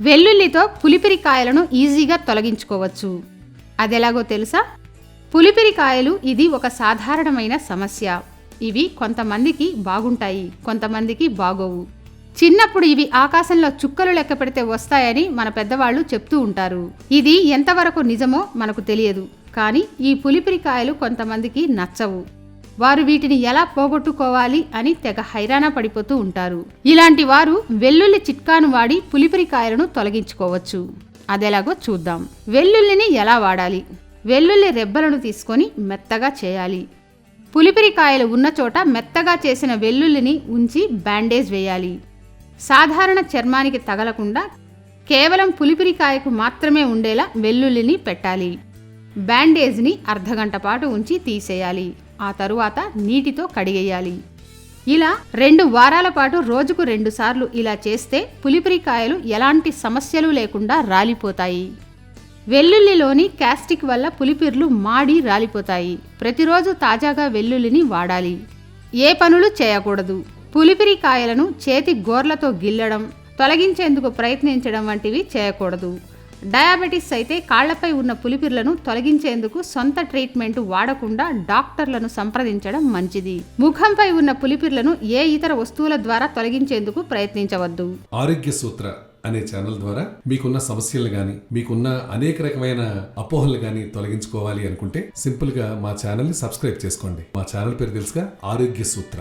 వెల్లుల్లితో పులిపిరి కాయలను ఈజీగా తొలగించుకోవచ్చు. అదెలాగో తెలుసా? పులిపిరి కాయలు ఇది ఒక సాధారణమైన సమస్య. ఇవి కొంతమందికి బాగుంటాయి కొంతమందికి బాగోవు. చిన్నప్పుడు ఇవి ఆకాశంలో చుక్కలు లెక్క పెడితే వస్తాయని మన పెద్దవాళ్ళు చెప్తూ ఉంటారు. ఇది ఎంతవరకు నిజమో మనకు తెలియదు. కానీ ఈ పులిపిరి కాయలు కొంతమందికి నచ్చవు. వారు వీటిని ఎలా పోగొట్టుకోవాలి అని తెగ హైరాణ పడిపోతూ ఉంటారు. ఇలాంటి వారు వెల్లుల్లి చిట్కాను వాడి పులిపిరి కాయలను తొలగించుకోవచ్చు. అదెలాగో చూద్దాం. వెల్లుల్లిని ఎలా వాడాలి? వెల్లుల్లి రెబ్బలను తీసుకొని మెత్తగా చేయాలి. పులిపిరి కాయలు ఉన్న చోట మెత్తగా చేసిన వెల్లుల్లిని ఉంచి బ్యాండేజ్ వేయాలి. సాధారణ చర్మానికి తగలకుండా కేవలం పులిపిరి కాయకు మాత్రమే ఉండేలా వెల్లుల్లిని పెట్టాలి. బ్యాండేజ్ని అర్ధగంట పాటు ఉంచి తీసేయాలి. ఆ తరువాత నీటితో కడిగేయాలి. ఇలా రెండు వారాల పాటు రోజుకు రెండు సార్లు ఇలా చేస్తే పులిపిరి కాయలు ఎలాంటి సమస్యలు లేకుండా రాలిపోతాయి. వెల్లుల్లిలోని క్యాస్టిక్ వల్ల పులిపిర్లు మాడి రాలిపోతాయి. ప్రతిరోజు తాజాగా వెల్లుల్లిని వాడాలి. ఏ పనులు చేయకూడదు. పులిపిరి కాయలను చేతి గోర్లతో గిల్లడం తొలగించేందుకు ప్రయత్నించడం వంటివి చేయకూడదు. డయాబెటిస్ అయితే కాళ్ళపై ఉన్న పులిపిర్లను తొలగించేందుకు సొంత ట్రీట్మెంట్ వాడకుండా డాక్టర్లను సంప్రదించడం మంచిది. ముఖంపై ఉన్న పులిపిర్లను ఏ ఇతర వస్తువుల ద్వారా తొలగించేందుకు ప్రయత్నించవద్దు. ఆరోగ్య సూత్ర అనే ఛానల్ ద్వారా మీకున్న సమస్యలు గాని మీకున్న అనేక రకమైన అపోహలు గాని తొలగించుకోవాలి అనుకుంటే సింపుల్గా మా ఛానల్ని సబ్స్క్రైబ్ చేసుకోండి. మా ఛానల్ పేరు తెలుసుగా ఆరోగ్య సూత్ర.